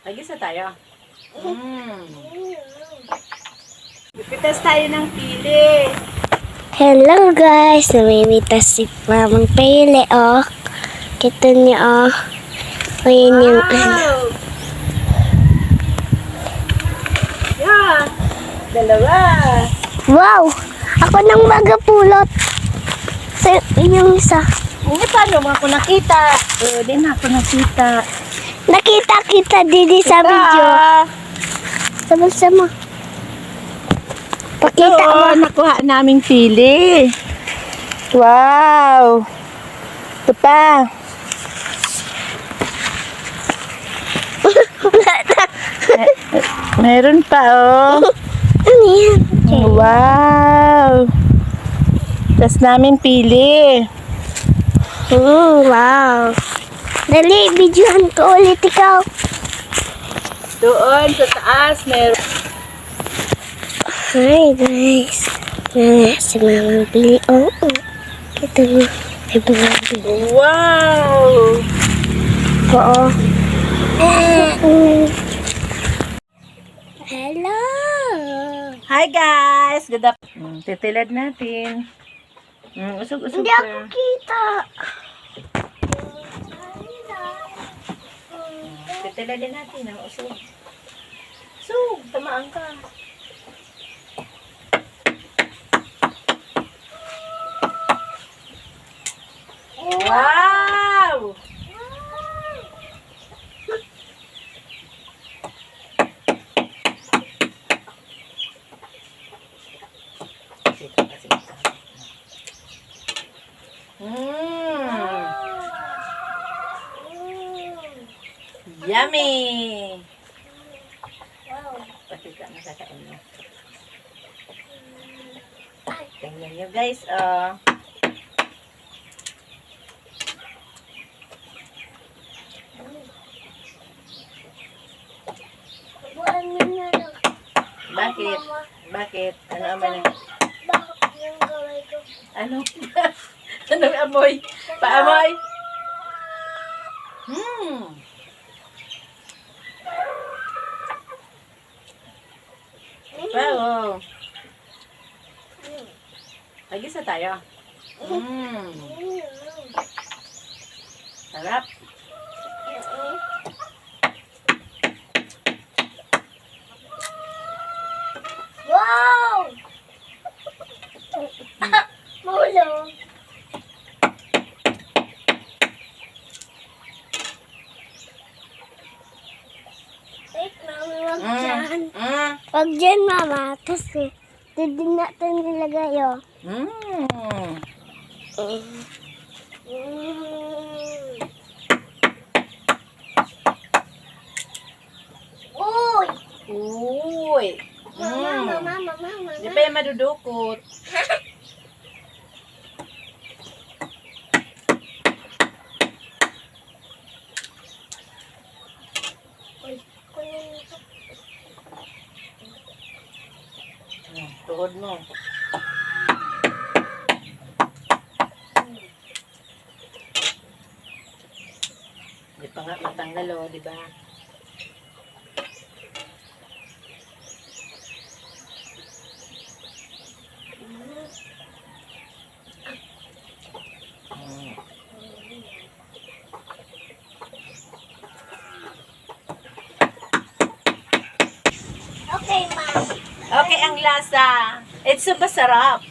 Tagisa tayo. Mm. Pipitas tayo ng pili. Hello guys, namimitas si Mamang Pele, oh. Kita niyo, oh. O yun yung ano. Wow! Yeah! Dalawa! Wow! Ako nang magapulot. Sa yung isa. Hindi paano mo ako nakita? Oo, di na ako nakita. Nakita kita didi sa video. Sama-sama. Pakita mo. nakuha naming pili. Wow! Ito pa. Meron pa, oh. ano yan? Wow! Tas namin pili. Mm, wow. Dali, videohan ko ulit ikaw. Doon sa taas, meron. Hi guys. Mga si Mamang Pele, oh. oh. Kita mo. Ay, Mamang Pele. Wow! Oo. Hello! Hi guys! Good up. Mm, titilad natin. Mm, usog-usog Hindi ako ka. Titiladin natin ang usog. Usog! Tamaan ka. Wow! Mmm! Yummy! Pakita na sa kain. Tingnan nyo guys, oh. Bakit? Bakit? Ano na? Bakit yung gawin ko? Ano? Anong amoy? Paamoy? Hmm. Wow. Lagisa tayo. Hmm. Sarap. Wow! Mulong. Wait, mami, wag dyan. Mm. Wag dyan, mama. Kasi, hindi natin nilagay, oh. โอ้ยโอ้ยอืมามมามามามามาเดี๋ยวเป้มาดูดูกูดคนคตัวน้ง matanggal oh, di ba? Okay, ma'am. Okay, ang lasa. It's super sarap.